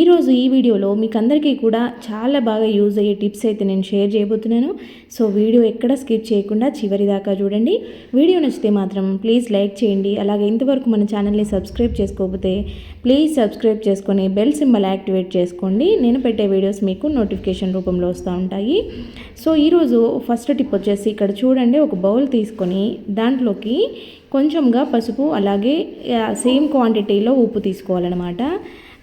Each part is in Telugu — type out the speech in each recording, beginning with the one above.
ఈరోజు ఈ వీడియోలో మీకు అందరికీ కూడా చాలా బాగా యూజ్ అయ్యే టిప్స్ అయితే నేను షేర్ చేయబోతున్నాను. సో వీడియో ఎక్కడ స్కిప్ చేయకుండా చివరి దాకా చూడండి. వీడియో నచ్చితే మాత్రం ప్లీజ్ లైక్ చేయండి. అలాగే ఇంతవరకు మన ఛానల్ని సబ్స్క్రైబ్ చేసుకోకపోతే ప్లీజ్ సబ్స్క్రైబ్ చేసుకొని బెల్ సింబల్ యాక్టివేట్ చేసుకోండి. నేను పెట్టే వీడియోస్ మీకు నోటిఫికేషన్ రూపంలో వస్తూ ఉంటాయి. సో ఈరోజు ఫస్ట్ టిప్ వచ్చేసి ఇక్కడ చూడండి. ఒక బౌల్ తీసుకొని దాంట్లోకి కొంచెంగా పసుపు అలాగే సేమ్ క్వాంటిటీలో ఉప్పు తీసుకోవాలన్నమాట.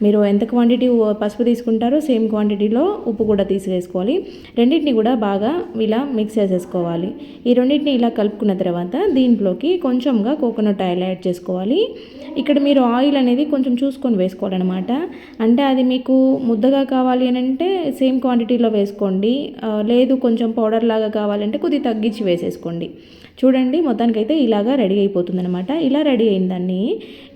మీరు ఎంత క్వాంటిటీ పసుపు తీసుకుంటారో సేమ్ క్వాంటిటీలో ఉప్పు కూడా తీసేసుకోవాలి రెండింటిని కూడా బాగా ఇలా మిక్స్ చేసేసుకోవాలి. ఈ రెండింటిని ఇలా కలుపుకున్న తర్వాత దీంట్లోకి కొంచెంగా కోకోనట్ ఆయిల్ యాడ్ చేసుకోవాలి. ఇక్కడ మీరు ఆయిల్ అనేది కొంచెం చూసుకొని వేసుకోవాలన్నమాట. అంటే అది మీకు ముద్దగా కావాలి అని అంటే సేమ్ క్వాంటిటీలో వేసుకోండి. లేదు కొంచెం పౌడర్ లాగా కావాలంటే కొద్దిగా తగ్గించి వేసేసుకోండి. చూడండి మొత్తానికైతే ఇలాగా రెడీ అయిపోతుంది అనమాట ఇలా రెడీ అయిందాన్ని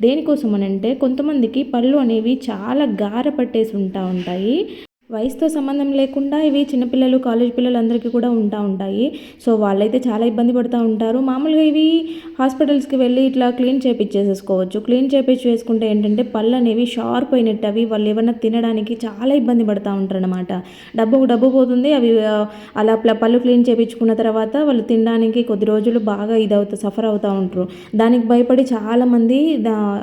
దేనికోసం అని అంటే కొంతమందికి పళ్ళు అనేవి చాలా చాలా గార పట్టేసి ఉంటా ఉంటాయి. వయసుతో సంబంధం లేకుండా ఇవి చిన్నపిల్లలు కాలేజ్ పిల్లలు అందరికీ కూడా ఉంటా ఉంటాయి. సో వాళ్ళైతే చాలా ఇబ్బంది పడుతూ ఉంటారు. మామూలుగా ఇవి హాస్పిటల్స్కి వెళ్ళి ఇట్లా క్లీన్ చేపించేసేసుకోవచ్చు క్లీన్ చేపించి వేసుకుంటే ఏంటంటే పళ్ళు అనేవి షార్ప్ అయినట్టు అవి వాళ్ళు ఏమన్నా తినడానికి చాలా ఇబ్బంది పడుతూ ఉంటారు అనమాట డబ్బు డబ్బు పోతుంది. అవి అలా పళ్ళు క్లీన్ చేయించుకున్న తర్వాత వాళ్ళు తినడానికి కొద్ది రోజులు బాగా ఇది సఫర్ అవుతూ ఉంటారు. దానికి భయపడి చాలామంది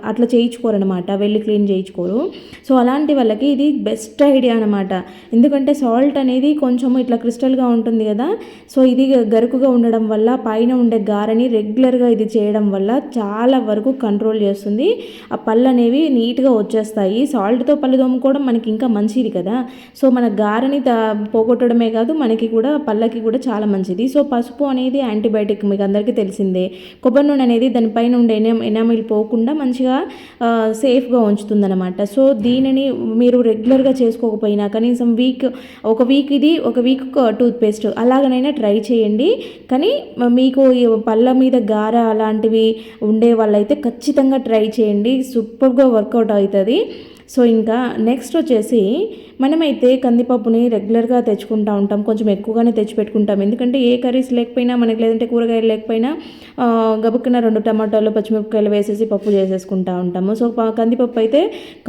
అట్లా చేయించుకోరు వెళ్ళి క్లీన్ చేయించుకోరు. సో అలాంటి వాళ్ళకి ఇది బెస్ట్ ఐడియా అనమాట ఎందుకంటే సాల్ట్ అనేది కొంచెం ఇట్లా క్రిస్టల్గా ఉంటుంది కదా సో ఇది గరుకుగా ఉండడం వల్ల పైన ఉండే గారని రెగ్యులర్గా ఇది చేయడం వల్ల చాలా వరకు కంట్రోల్ చేస్తుంది. ఆ పళ్ళు అనేవి నీట్గా వచ్చేస్తాయి. సాల్ట్తో పళ్ళు తోముకోవడం మనకి ఇంకా మంచిది కదా. సో మన గారని పోగొట్టడమే కాదు మనకి కూడా పళ్ళకి కూడా చాలా మంచిది. సో పసుపు అనేది యాంటీబయాటిక్ మీకు అందరికీ తెలిసిందే. కొబ్బరి నూనె అనేది దానిపైన ఉండే ఎనా ఎనామిల్ పోకుండా మంచిగా సేఫ్గా ఉంచుతుందన్నమాట. సో దీనిని మీరు రెగ్యులర్గా చేసుకోకపోయినాక కనీసం వీక్ ఒక వీక్ ఇది ఒక వీక్ టూత్పేస్ట్ అలాగనైనా ట్రై చేయండి. కానీ మీకు పళ్ళ మీద గార అలాంటివి ఉండే వాళ్ళైతే ఖచ్చితంగా ట్రై చేయండి. సూపర్గా వర్కౌట్ అవుతుంది. సో ఇంకా నెక్స్ట్ వచ్చేసి మనమైతే కందిపప్పుని రెగ్యులర్గా తెచ్చుకుంటూ ఉంటాం. కొంచెం ఎక్కువగానే తెచ్చి పెట్టుకుంటాం ఎందుకంటే ఏ కర్రీస్ లేకపోయినా మనకి లేదంటే కూరగాయలు లేకపోయినా గబుక్కున రెండు టమాటాలు పచ్చిమిరపకాయలు వేసేసి పప్పు చేసేసుకుంటూ ఉంటాము. సో కందిపప్పు అయితే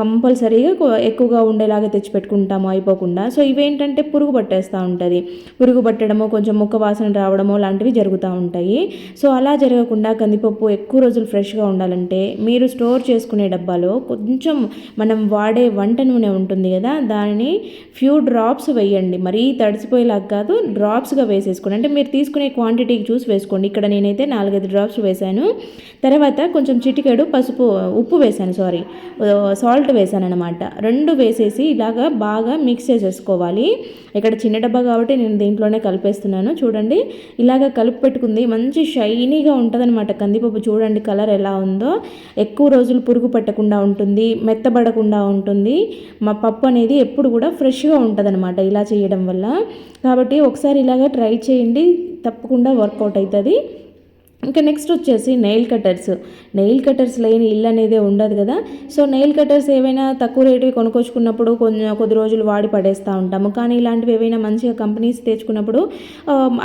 కంపల్సరీగా ఎక్కువగా ఉండేలాగా తెచ్చి పెట్టుకుంటాము అయిపోకుండా. సో ఇవేంటంటే పురుగు పట్టేస్తూ ఉంటుంది. పురుగు పట్టడము కొంచెం ముక్క వాసన రావడము లాంటివి జరుగుతూ ఉంటాయి. సో అలా జరగకుండా కందిపప్పు ఎక్కువ రోజులు ఫ్రెష్గా ఉండాలంటే మీరు స్టోర్ చేసుకునే డబ్బాలో కొంచెం మనం వాడే వంట నూనె ఉంటుంది కదా దానిని ఫ్యూ డ్రాప్స్ వేయండి. మరీ తడిసిపోయేలాగా కాదు డ్రాప్స్గా వేసేసుకోండి. అంటే మీరు తీసుకునే క్వాంటిటీకి చూసి వేసుకోండి. ఇక్కడ నేనైతే నాలుగైదు డ్రాప్స్ వేశాను. తర్వాత కొంచెం చిటికెడు పసుపు ఉప్పు వేశాను సారీ సాల్ట్ వేశాను అనమాట రెండు వేసేసి ఇలాగా బాగా మిక్స్ చేసేసుకోవాలి. ఇక్కడ చిన్న డబ్బా కాబట్టి నేను దీంట్లోనే కలిపేస్తున్నాను. చూడండి ఇలాగ కలిపి పెట్టుకుంది. మంచి షైనీగా ఉంటుందన్నమాట కందిపప్పు. చూడండి కలర్ ఎలా ఉందో. ఎక్కువ రోజులు పురుగు పట్టకుండా ఉంటుంది మెత్తబడకుండా ఉంటుంది. మా పప్పు అనేది ఎప్పుడు కూడా ఫ్రెష్గా ఉంటుంది ఇలా చేయడం వల్ల. కాబట్టి ఒకసారి ఇలాగ ట్రై చేయండి. తప్పకుండా వర్కౌట్ అవుతుంది. ఇంకా నెక్స్ట్ వచ్చేసి నెయిల్ కట్టర్స్ నెయిల్ కట్టర్స్ లేని ఇల్లు అనేది ఉండదు కదా. సో నెయిల్ కట్టర్స్ ఏవైనా తక్కువ రేటుకి కొనుక్కొచ్చుకున్నప్పుడు కొంచెం కొద్ది రోజులు వాడి పడేస్తూ ఉంటాము. కానీ ఇలాంటివి ఏవైనా మంచిగా కంపెనీస్ తెచ్చుకున్నప్పుడు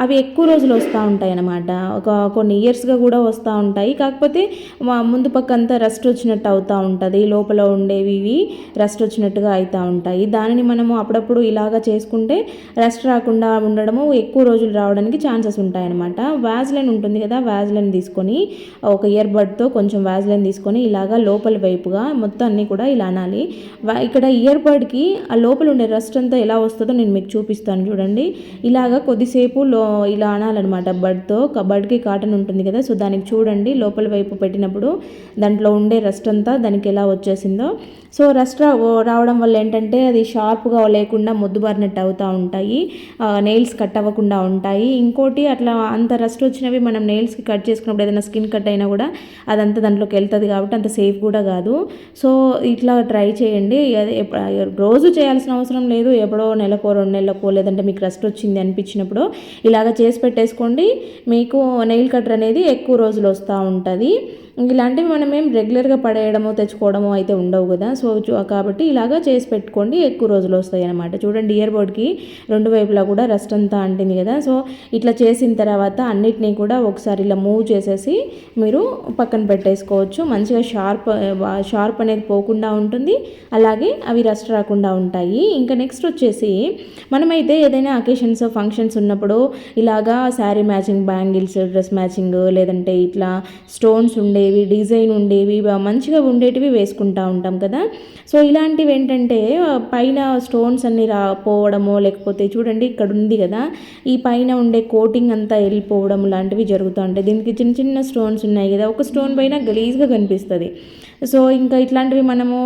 అవి ఎక్కువ రోజులు వస్తూ ఉంటాయి అన్నమాట. ఒక కొన్ని ఇయర్స్గా కూడా వస్తూ ఉంటాయి. కాకపోతే ముందు పక్క అంతా రస్ట్ వచ్చినట్టు అవుతూ ఉంటుంది. లోపల ఉండేవి ఇవి రస్ట్ వచ్చినట్టుగా అవుతూ ఉంటాయి. దానిని మనము అప్పుడప్పుడు ఇలాగా చేసుకుంటే రస్ట్ రాకుండా ఉండడము ఎక్కువ రోజులు రావడానికి ఛాన్సెస్ ఉంటాయి అనమాట వ్యాజ్లైన్ ఉంటుంది కదా వ్యాజ్ వ్యాజ్లను తీసుకొని ఒక ఇయర్ బడ్తో కొంచెం వ్యాజ్లను తీసుకొని ఇలాగా లోపల వైపుగా మొత్తం అన్నీ కూడా ఇలా అనాలి. ఇక్కడ ఇయర్ బడ్కి ఆ లోపల ఉండే రస్ట్ అంతా ఎలా వస్తుందో నేను మీకు చూపిస్తాను చూడండి. ఇలాగా కొద్దిసేపు లో ఇలా అనాలన్నమాట బడ్తో బడ్కి కాటన్ ఉంటుంది కదా సో దానికి చూడండి లోపల వైపు పెట్టినప్పుడు దాంట్లో ఉండే రస్ట్ అంతా దానికి ఎలా వచ్చేసిందో. సో రస్ట్ రావడం వల్ల ఏంటంటే అది షార్ప్గా లేకుండా మొద్దుబారినట్టు అవుతూ ఉంటాయి. నెయిల్స్ కట్ అవ్వకుండా ఉంటాయి. ఇంకోటి అట్లా అంత రస్ట్ వచ్చినవి మనం నెయిల్స్కి కట్ కట్ చేసుకున్నప్పుడు ఏదైనా స్కిన్ కట్ అయినా కూడా అదంతా దాంట్లోకి వెళ్తుంది కాబట్టి అంత సేఫ్ కూడా కాదు. సో ఇట్లా ట్రై చేయండి. రోజు చేయాల్సిన అవసరం లేదు. ఎప్పుడో నెలకో రెండు నెలలకో లేదంటే మీకు రెస్ట్ వచ్చింది అనిపించినప్పుడు ఇలాగ చేసి పెట్టేసుకోండి. మీకు నెయిల్ కటర్ అనేది ఎక్కువ రోజులు వస్తూ ఉంటుంది. ఇలాంటివి మనం ఏం రెగ్యులర్గా పడేయడము తెచ్చుకోవడము అయితే ఉండవు కదా. సో కాబట్టి ఇలాగా చేసి పెట్టుకోండి. ఎక్కువ రోజులు వస్తాయి అనమాట చూడండి ఇయర్ బోర్డ్కి రెండు వైపులా కూడా రస్ట్ అంతా అంటింది కదా. సో ఇట్లా చేసిన తర్వాత అన్నిటినీ కూడా ఒకసారి ఇలా మూవ్ చేసేసి మీరు పక్కన పెట్టేసుకోవచ్చు. మంచిగా షార్ప్ షార్ప్ అనేది పోకుండా ఉంటుంది. అలాగే అవి రస్ట్ రాకుండా ఉంటాయి. ఇంకా నెక్స్ట్ వచ్చేసి మనమైతే ఏదైనా అకేషన్స్ ఫంక్షన్స్ ఉన్నప్పుడు ఇలాగా sari matching bangles dress matching లేదంటే ఇట్లా స్టోన్స్ ఉండే ఉండేవి డిజైన్ ఉండేవి మంచిగా ఉండేటివి వేసుకుంటూ ఉంటాం కదా. సో ఇలాంటివి ఏంటంటే పైన స్టోన్స్ అన్ని రా పోవడమో లేకపోతే చూడండి ఇక్కడ ఉంది కదా ఈ పైన ఉండే కోటింగ్ అంతా వెళ్ళిపోవడం లాంటివి జరుగుతూ ఉంటాయి. దీనికి చిన్న చిన్న స్టోన్స్ ఉన్నాయి కదా ఒక స్టోన్ పైన గలీజ్గా కనిపిస్తుంది. సో ఇంకా ఇట్లాంటివి మనము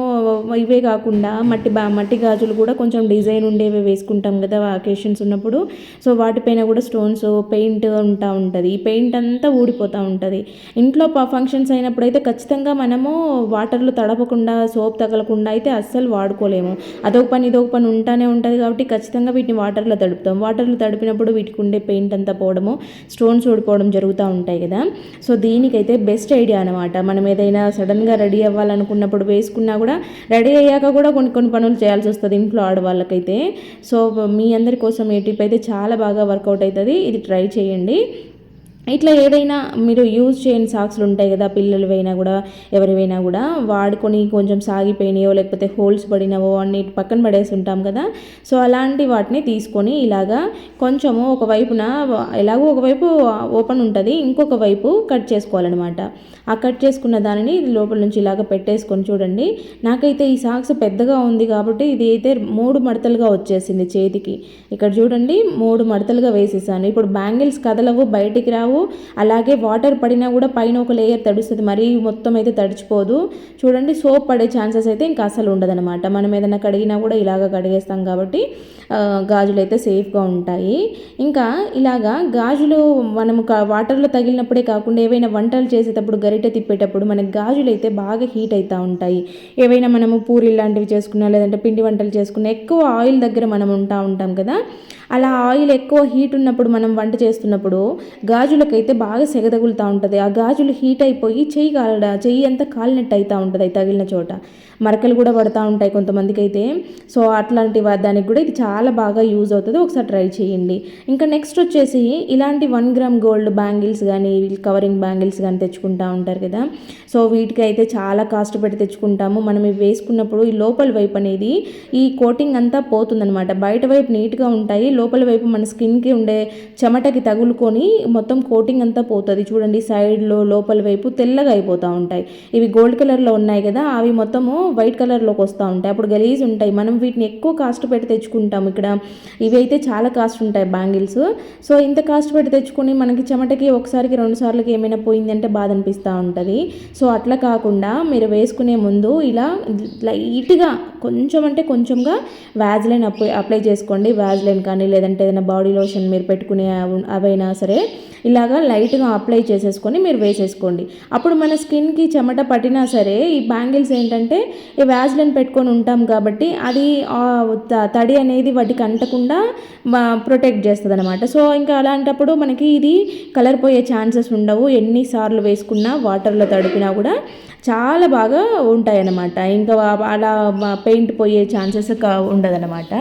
ఇవే కాకుండా మట్టి బా మట్టి గాజులు కూడా కొంచెం డిజైన్ ఉండేవి వేసుకుంటాం కదా అకేషన్స్ ఉన్నప్పుడు. సో వాటిపైన కూడా స్టోన్స్ పెయింట్ ఉంటా ఉంటుంది. ఈ పెయింట్ అంతా ఊడిపోతూ ఉంటుంది. ఇంట్లో ఫంక్షన్స్ అయినప్పుడు అయితే ఖచ్చితంగా మనము వాటర్లో తడపకుండా సోప్ తగలకుండా అయితే అస్సలు వాడుకోలేము. అదొక పని ఇదొక పని ఉంటానే ఉంటుంది కాబట్టి ఖచ్చితంగా వీటిని వాటర్లో తడుపుతాం. వాటర్లో తడిపినప్పుడు వీటికి ఉండే పెయింట్ అంతా పోవడము స్టోన్స్ ఊడిపోవడం జరుగుతూ ఉంటాయి కదా. సో దీనికైతే బెస్ట్ ఐడియా అనమాట మనం ఏదైనా సడన్గా రెడీ అవ్వాలనుకున్నప్పుడు వేసుకున్నా కూడా రెడీ అయ్యాక కూడా కొన్ని కొన్ని పనులు చేయాల్సి వస్తుంది ఇంట్లో ఆడవాళ్ళకైతే. సో మీ అందరి కోసం ఈ టిప్ అయితే చాలా బాగా వర్కౌట్ అవుతుంది ఇది ట్రై చేయండి. ఇట్లా ఏదైనా మీరు యూజ్ చేయని సాక్స్లు ఉంటాయి కదా పిల్లలవైనా కూడా ఎవరివైనా కూడా వాడుకొని కొంచెం సాగిపోయినాయో లేకపోతే హోల్స్ పడినవో అన్ని పక్కన పడేసి ఉంటాం కదా సో అలాంటి వాటిని తీసుకొని ఇలాగా కొంచెము ఒకవైపున ఎలాగో ఒకవైపు ఓపెన్ ఉంటుంది ఇంకొక వైపు కట్ చేసుకోవాలన్నమాట. ఆ కట్ చేసుకున్న దానిని లోపల నుంచి ఇలాగ పెట్టేసుకొని చూడండి. నాకైతే ఈ సాక్స్ పెద్దగా ఉంది కాబట్టి ఇది అయితే మూడు మడతలుగా వచ్చేసింది చేతికి. ఇక్కడ చూడండి మూడు మడతలుగా వేసేసాను. ఇప్పుడు బ్యాంగిల్స్ కదలవు బయటికి రావు అలాగే వాటర్ పడినా కూడా పైన ఒక లేయర్ తడుస్తుంది. మరీ మొత్తం అయితే తడిచిపోదు. చూడండి సోప్ పడే ఛాన్సెస్ అయితే ఇంకా అసలు ఉండదనమాట మనం ఏదైనా కడిగినా కూడా ఇలాగ కడిగేస్తాం కాబట్టి గాజులు అయితే సేఫ్గా ఉంటాయి. ఇంకా ఇలాగా గాజులు మనము వాటర్లో తగిలినప్పుడే కాకుండా ఏవైనా వంటలు చేసేటప్పుడు గరిట తిప్పేటప్పుడు మనకి గాజులు అయితే బాగా హీట్ అవుతూ ఉంటాయి. ఏవైనా మనము పూరి లాంటివి చేసుకున్నా లేదంటే పిండి వంటలు చేసుకున్నా ఎక్కువ ఆయిల్ దగ్గర మనం ఉంటా ఉంటాం కదా. అలా ఆయిల్ ఎక్కువ హీట్ ఉన్నప్పుడు మనం వంట చేస్తున్నప్పుడు గాజులకైతే బాగా సెగదగులుతూ ఉంటుంది. ఆ గాజులు హీట్ అయిపోయి చెయ్యి కాలడ చెయ్యి అంతా కాలినట్టు అవుతూ ఉంటుంది అది తగిలిన చోట. మరకలు కూడా పడుతూ ఉంటాయి కొంతమందికి అయితే సో అట్లాంటి దానికి కూడా ఇది చాలా బాగా యూజ్ అవుతుంది. ఒకసారి ట్రై చేయండి. ఇంకా నెక్స్ట్ వచ్చేసి ఇలాంటి వన్ గ్రామ్ గోల్డ్ బ్యాంగిల్స్ కానీ కవరింగ్ బ్యాంగిల్స్ కానీ తెచ్చుకుంటూ ఉంటారు కదా. సో వీటికి అయితే చాలా కాస్ట్ పెట్టి తెచ్చుకుంటాము. మనం ఇవి వేసుకున్నప్పుడు ఈ లోపల వైపు అనేది ఈ కోటింగ్ అంతా పోతుందనమాట బయట వైపు నీట్గా ఉంటాయి. లోపల వైపు మన స్కిన్కి ఉండే చెమటకి తగులుకొని మొత్తం కోటింగ్ అంతా పోతుంది. చూడండి సైడ్లో లోపల వైపు తెల్లగా అయిపోతూ ఉంటాయి. ఇవి గోల్డ్ కలర్లో ఉన్నాయి కదా అవి మొత్తము వైట్ కలర్లోకి వస్తూ ఉంటాయి. అప్పుడు గలీజ్ ఉంటాయి. మనం వీటిని ఎక్కువ కాస్ట్ పెట్టి తెచ్చుకుంటాం ఇక్కడ. ఇవి అయితే చాలా కాస్ట్ ఉంటాయి బ్యాంగిల్స్. సో ఇంత కాస్ట్ పెట్టి తెచ్చుకొని మనకి చెమటకి ఒకసారికి రెండు సార్లకి ఏమైనా పోయిందంటే బాధ అనిపిస్తూ ఉంటుంది. సో అట్లా కాకుండా మీరు వేసుకునే ముందు ఇలా లైట్గా కొంచెం అంటే కొంచెంగా వ్యాజ్లైన్ అప్లై అప్లై చేసుకోండి. వ్యాజ్లైన్ కానీ లేదంటే ఏదైనా బాడీ లోషన్ మీరు పెట్టుకునే అవైనా సరే ఇలాగా లైట్గా అప్లై చేసేసుకొని మీరు వేసేసుకోండి. అప్పుడు మన స్కిన్కి చెమట పట్టినా సరే ఈ బ్యాంగిల్స్ ఏంటంటే ఈ వ్యాజ్లైన్ పెట్టుకొని ఉంటాం కాబట్టి అది తడి అనేది వాటికి అంటకుండా ప్రొటెక్ట్ చేస్తుంది అనమాట సో ఇంకా అలాంటప్పుడు మనకి ఇది కలర్ పోయే ఛాన్సెస్ ఉండవు. ఎన్నిసార్లు వేసుకున్నా వాటర్లో తడిపినా కూడా చాలా బాగా ఉంటాయన్నమాట. ఇంకా అలా పెయింట్ పోయే ఛాన్సెస్ ఉండదన్నమాట.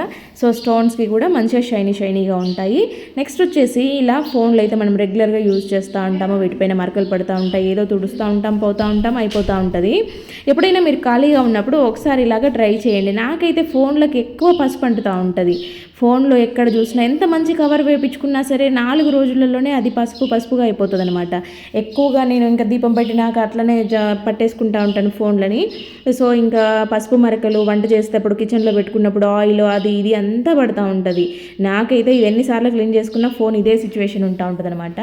సో స్టోన్స్కి కూడా మంచిగా షైనీ షైనీగా ఉంటాయి. నెక్స్ట్ వచ్చేసి ఇలా ఫోన్లు అయితే మనం రెగ్యులర్గా యూజ్ చేస్తూ ఉంటాము. వీటిపైన మరకలు పడుతూ ఉంటాయి. ఏదో తుడుస్తూ ఉంటాం పోతూ ఉంటాం అయిపోతూ ఉంటుంది. ఎప్పుడైనా మీరు ఖాళీగా ఉన్నప్పుడు ఒకసారి ఇలాగ ట్రై చేయండి. నాకైతే ఫోన్లకు ఎక్కువ పసుపు అంటుతూ ఉంటుంది. ఫోన్లో ఎక్కడ చూసినా ఎంత మంచి కవర్ వేయించుకున్నా సరే నాలుగు రోజులలోనే అది పసుపు పసుపుగా అయిపోతుంది అనమాట ఎక్కువగా నేను ఇంకా దీపం పెట్టినాక అట్లనే జ పట్టేసుకుంటా ఉంటాను ఫోన్లని. సో ఇంకా పసుపు మరకలు వంట చేసేటప్పుడు కిచెన్లో పెట్టుకున్నప్పుడు ఆయిల్ అది ఇది అంతా పడుతూ ఉంటుంది. నాకైతే ఎన్నిసార్లు క్లీన్ చేసుకున్నా ఫోన్ ఇదే సిచ్యువేషన్ ఉంటా ఉంటుంది అనమాట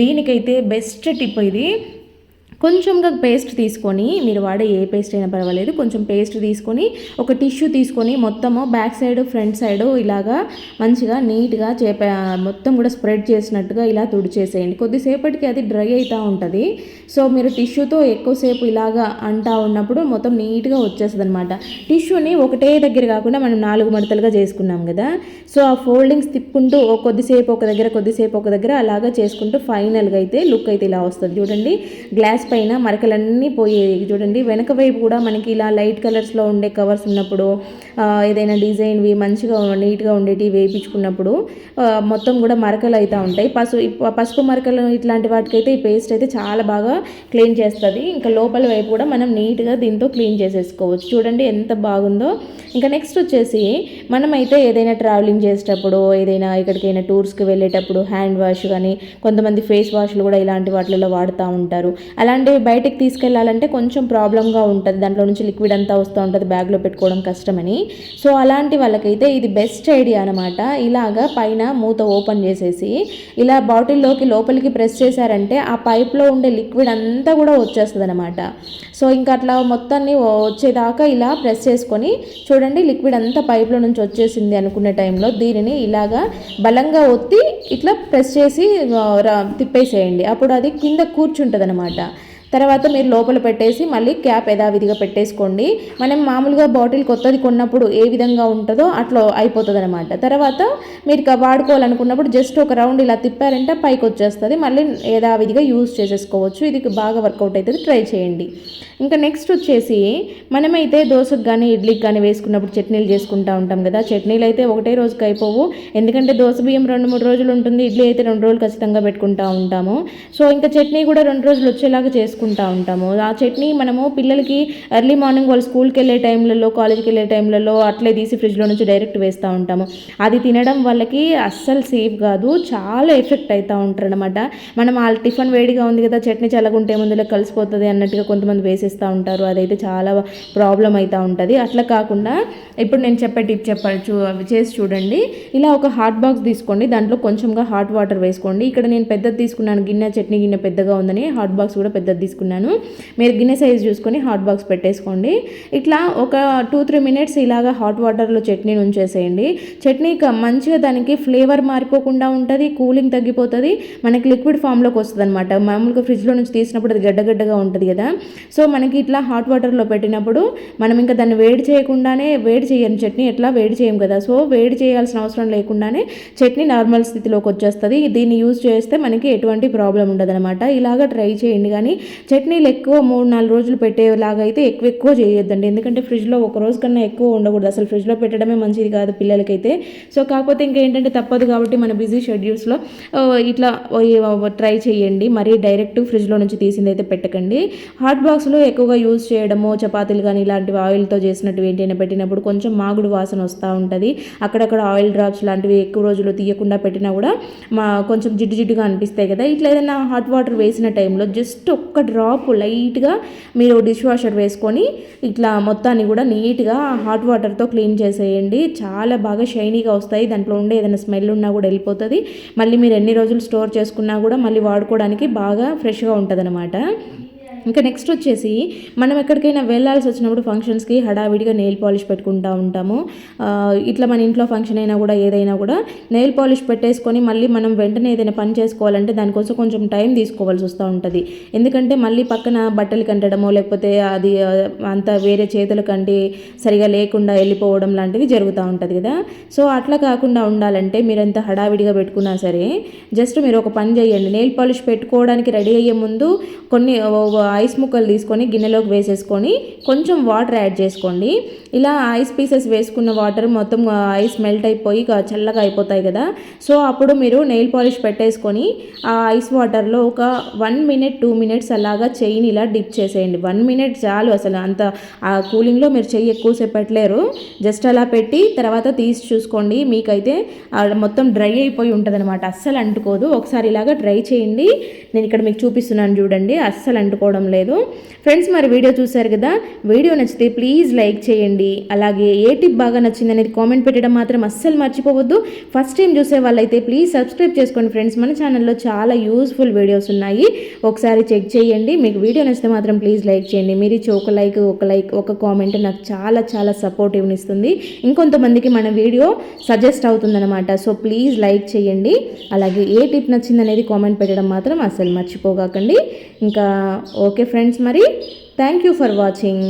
దీనికైతే బెస్ట్ టిప్ ఇది. కొంచెంగా పేస్ట్ తీసుకొని మీరు వాడే ఏ పేస్ట్ అయినా పర్వాలేదు కొంచెం పేస్ట్ తీసుకొని ఒక టిష్యూ తీసుకొని మొత్తము బ్యాక్ సైడ్ ఫ్రంట్ సైడ్ ఇలాగా మంచిగా నీట్గా చేప మొత్తం కూడా స్ప్రెడ్ చేసినట్టుగా ఇలా తుడిచేసేయండి. కొద్దిసేపటికి అది డ్రై అవుతూ ఉంటుంది. సో మీరు టిష్యూతో ఎక్కువసేపు ఇలాగా అంటా ఉన్నప్పుడు మొత్తం నీట్గా వచ్చేస్తుంది అనమాట టిష్యూని ఒకటే దగ్గర కాకుండా మనం నాలుగు మడతలుగా చేసుకున్నాం కదా. సో ఆ ఫోల్డింగ్స్ తిప్పుకుంటూ కొద్దిసేపు ఒక దగ్గర కొద్దిసేపు ఒక దగ్గర అలాగా చేసుకుంటూ ఫైనల్గా అయితే లుక్ అయితే ఇలా వస్తుంది. చూడండి గ్లాస్ పైన మరకలన్నీ పోయేవి. చూడండి వెనక వైపు కూడా మనకి ఇలా లైట్ కలర్స్లో ఉండే కవర్స్ ఉన్నప్పుడు ఏదైనా డిజైన్వి మంచిగా నీట్గా ఉండేటివి వేయించుకున్నప్పుడు మొత్తం కూడా మరకలు అయితే ఉంటాయి. పసుపు పసుపు మరకలు ఇట్లాంటి వాటికైతే ఈ పేస్ట్ అయితే చాలా బాగా క్లీన్ చేస్తుంది. ఇంకా లోపల వైపు కూడా మనం నీట్గా దీంతో క్లీన్ చేసేసుకోవచ్చు. చూడండి ఎంత బాగుందో. ఇంకా నెక్స్ట్ వచ్చేసి మనమైతే ఏదైనా ట్రావెలింగ్ చేసేటప్పుడు ఏదైనా ఎక్కడికైనా టూర్స్కి వెళ్ళేటప్పుడు హ్యాండ్ వాష్ కానీ కొంతమంది ఫేస్ వాష్లు కూడా ఇలాంటి వాటిలలో వాడుతూ ఉంటారు. అలా అలాంటివి బయటికి తీసుకెళ్ళాలంటే కొంచెం ప్రాబ్లంగా ఉంటుంది. దాంట్లో నుంచి లిక్విడ్ అంతా వస్తూ ఉంటుంది. బ్యాగ్లో పెట్టుకోవడం కష్టమని. సో అలాంటి వాళ్ళకైతే ఇది బెస్ట్ ఐడియా అనమాట ఇలాగా పైన మూత ఓపెన్ చేసేసి ఇలా బాటిల్లోకి లోపలికి ప్రెస్ చేశారంటే ఆ పైప్లో ఉండే లిక్విడ్ అంతా కూడా వచ్చేస్తుంది అనమాట సో ఇంకా అట్లా మొత్తాన్ని వచ్చేదాకా ఇలా ప్రెస్ చేసుకొని చూడండి లిక్విడ్ అంతా పైప్లో నుంచి వచ్చేసింది అనుకునే టైంలో దీనిని ఇలాగా బలంగా ఒత్తి ఇట్లా ప్రెస్ చేసి రా- తిప్పేసేయండి. అప్పుడు అది కింద కూర్చుంటుంది అనమాట తర్వాత మీరు లోపల పెట్టేసి మళ్ళీ క్యాప్ యథావిధిగా పెట్టేసుకోండి. మనం మామూలుగా బాటిల్ కొత్తది కొన్నప్పుడు ఏ విధంగా ఉంటుందో అట్లా అయిపోతుంది అనమాట తర్వాత మీరు వాడుకోవాలనుకున్నప్పుడు జస్ట్ ఒక రౌండ్ ఇలా తిప్పారంటే పైకి వచ్చేస్తుంది. మళ్ళీ యథావిధిగా యూజ్ చేసేసుకోవచ్చు. ఇది బాగా వర్కౌట్ అవుతుంది ట్రై చేయండి. ఇంకా నెక్స్ట్ వచ్చేసి మనమైతే దోశకు కానీ ఇడ్లీకి కానీ వేసుకున్నప్పుడు చట్నీలు చేసుకుంటూ ఉంటాం కదా. చట్నీలు అయితే ఒకటే రోజుకి అయిపోవు. ఎందుకంటే దోశ బియ్యం రెండు మూడు రోజులు ఉంటుంది. ఇడ్లీ అయితే రెండు రోజులు ఖచ్చితంగా పెట్టుకుంటూ ఉంటాము. సో ఇంకా చట్నీ కూడా రెండు రోజులు వచ్చేలాగా చేసుకుంటాం ఉంటాము. ఆ చట్నీ మనము పిల్లలకి ఎర్లీ మార్నింగ్ వాళ్ళు స్కూల్కి వెళ్ళే టైంలలో కాలేజ్కి వెళ్ళే టైంలలో అట్లే తీసి ఫ్రిడ్జ్లో నుంచి డైరెక్ట్ వేస్తూ ఉంటాము. అది తినడం వాళ్ళకి అస్సలు సేఫ్ కాదు. చాలా ఎఫెక్ట్ అవుతూ ఉంటారు అనమాట మనం వాళ్ళ టిఫిన్ వేడిగా ఉంది కదా చట్నీ చల్లగుంటే ముందులో కలిసిపోతుంది అన్నట్టుగా కొంతమంది వేసేస్తూ ఉంటారు. అదైతే చాలా ప్రాబ్లం అవుతూ ఉంటుంది. అట్లా కాకుండా ఇప్పుడు నేను చెప్పే టిప్ చెప్పాలి చూ చేసి చూడండి. ఇలా ఒక హాట్ బాక్స్ తీసుకోండి. దాంట్లో కొంచెంగా హాట్ వాటర్ వేసుకోండి. ఇక్కడ నేను పెద్దది తీసుకున్నాను. గిన్నె చట్నీ గిన్నె పెద్దగా ఉందని హాట్ బాక్స్ కూడా పెద్దది తీసుకున్నాను మీరు గిన్నె సైజ్ చూసుకొని హాట్ బాక్స్ పెట్టేసుకోండి. ఇట్లా ఒక టూ త్రీ మినిట్స్ ఇలాగా హాట్ వాటర్లో చట్నీని ఉంచేసేయండి చట్నీ క- మంచిగా దానికి ఫ్లేవర్ మారిపోకుండా ఉంటుంది కూలింగ్ తగ్గిపోతుంది మనకి లిక్విడ్ ఫామ్లోకి వస్తుంది అనమాట మామూలుగా ఫ్రిడ్జ్లో నుంచి తీసినప్పుడు అది గడ్డగడ్డగా ఉంటుంది కదా. సో మనకి ఇట్లా హాట్ వాటర్లో పెట్టినప్పుడు మనం ఇంకా దాన్ని వేడి చేయకుండానే వేడి చేయని చట్నీ ఎట్లా వేడి చేయం కదా. సో వేడి చేయాల్సిన అవసరం లేకుండానే చట్నీ నార్మల్ స్థితిలోకి వచ్చేస్తుంది. దీన్ని యూజ్ చేస్తే మనకి ఎటువంటి ప్రాబ్లం ఉండదన్నమాట. ఇలాగ ట్రై చేయండి కానీ చట్నీలు ఎక్కువ మూడు నాలుగు రోజులు పెట్టేలాగా అయితే ఎక్కువ ఎక్కువ చేయొద్దండి. ఎందుకంటే ఫ్రిడ్జ్లో ఒక రోజు కన్నా ఎక్కువ ఉండకూడదు. అసలు ఫ్రిడ్జ్లో పెట్టడమే మంచిది కాదు పిల్లలకైతే. సో కాకపోతే ఇంకేంటంటే తప్పదు కాబట్టి మన బిజీ షెడ్యూల్స్లో ఇట్లా ట్రై చేయండి. మరీ డైరెక్ట్ ఫ్రిడ్జ్లో నుంచి తీసింది అయితే పెట్టకండి. హాట్ బాక్స్లో ఎక్కువగా యూజ్ చేయడము చపాతీలు కానీ ఇలాంటివి ఆయిల్తో చేసినట్టు ఏంటైనా పెట్టినప్పుడు కొంచెం మాగుడు వాసన వస్తూ ఉంటుంది. అక్కడక్కడ ఆయిల్ డ్రాప్స్ లాంటివి ఎక్కువ రోజులు తీయకుండా పెట్టినా కూడా మా కొంచెం జిడ్డు జిడ్డుగా అనిపిస్తాయి కదా. ఇట్లా ఏదైనా హాట్ వాటర్ వేసిన టైంలో జస్ట్ ఒక్క డ్రాప్ లైట్గా మీరు డిష్ వాషర్ వేసుకొని ఇట్లా మొత్తాన్ని కూడా నీట్గా హాట్ వాటర్తో క్లీన్ చేసేయండి. చాలా బాగా షైనీగా వస్తాయి. దాంట్లో ఉండే ఏదైనా స్మెల్ ఉన్నా కూడా వెళ్ళిపోతుంది. మళ్ళీ మీరు ఎన్ని రోజులు స్టోర్ చేసుకున్నా కూడా మళ్ళీ వాడుకోవడానికి బాగా ఫ్రెష్గా ఉంటుంది ఇంకా నెక్స్ట్ వచ్చేసి మనం ఎక్కడికైనా వెళ్ళాల్సి వచ్చినప్పుడు ఫంక్షన్స్కి హడావిడిగా నెయిల్ పాలిష్ పెట్టుకుంటూ ఉంటాము. ఇట్లా మన ఇంట్లో ఫంక్షన్ అయినా కూడా ఏదైనా కూడా నెయిల్ పాలిష్ పెట్టేసుకొని మళ్ళీ మనం వెంటనే ఏదైనా పని చేసుకోవాలంటే దానికోసం కొంచెం టైం తీసుకోవాల్సి వస్తూ ఉంటుంది. ఎందుకంటే మళ్ళీ పక్కన బట్టలు కంటడమో లేకపోతే అది అంత వేరే చేతుల కంటి సరిగా లేకుండా వెళ్ళిపోవడం లాంటివి జరుగుతూ ఉంటుంది కదా. సో అట్లా కాకుండా ఉండాలంటే మీరు ఎంత హడావిడిగా పెట్టుకున్నా సరే జస్ట్ మీరు ఒక పని చేయండి. నెయిల్ పాలిష్ పెట్టుకోవడానికి రెడీ అయ్యే ముందు కొన్ని ఐస్ ముక్కలు తీసుకొని గిన్నెలోకి వేసేసుకొని కొంచెం వాటర్ యాడ్ చేసుకోండి. ఇలా ఐస్ పీసెస్ వేసుకున్న వాటర్ మొత్తం ఐస్ మెల్ట్ అయిపోయి చల్లగా అయిపోతాయి కదా. సో అప్పుడు మీరు నెయిల్ పాలిష్ పెట్టేసుకొని ఆ ఐస్ వాటర్లో ఒక వన్ మినిట్ టూ మినిట్స్ అలాగా చెయ్యిని ఇలా డిప్ చేసేయండి. వన్ మినిట్ చాలు అసలు అంత ఆ కూలింగ్లో మీరు చెయ్యి ఎక్కువసేపు పెట్టలేరు. జస్ట్ అలా పెట్టి తర్వాత తీసి చూసుకోండి. మీకైతే మొత్తం డ్రై అయిపోయి ఉంటుంది అనమాట అస్సలు అంటుకోదు. ఒకసారి ఇలాగా ట్రై చేయండి. నేను ఇక్కడ మీకు చూపిస్తున్నాను చూడండి. అస్సలు అంటుకోవడం లేదు. ఫ్రెండ్స్ మరి వీడియో చూశారు కదా? వీడియో నచ్చితే ప్లీజ్ లైక్ చేయండి. అలాగే ఏ టిప్ బాగా నచ్చింది అనేది కామెంట్ పెట్టడం మాత్రం అస్సలు మర్చిపోవద్దు. ఫస్ట్ టైం చూసే వాళ్ళైతే ప్లీజ్ సబ్స్క్రైబ్ చేసుకోండి ఫ్రెండ్స్ మన ఛానల్లో చాలా యూస్ఫుల్ వీడియోస్ ఉన్నాయి. ఒకసారి చెక్ చేయండి. మీకు వీడియో నచ్చితే మాత్రం ప్లీజ్ లైక్ చేయండి. మీరు ఇచ్చే ఒక లైక్ ఒక లైక్ ఒక కామెంట్ నాకు చాలా చాలా సపోర్టివ్ని ఇస్తుంది ఇంకొంతమందికి మన వీడియో సజెస్ట్ అవుతుందన్నమాట. సో ప్లీజ్ లైక్ చేయండి. అలాగే ఏ టిప్ నచ్చింది అనేది కామెంట్ పెట్టడం మాత్రం అస్సలు మర్చిపోగాకండి. ఇంకా ఓకే ఫ్రెండ్స్ మరి థ్యాంక్ యూ ఫర్ వాచింగ్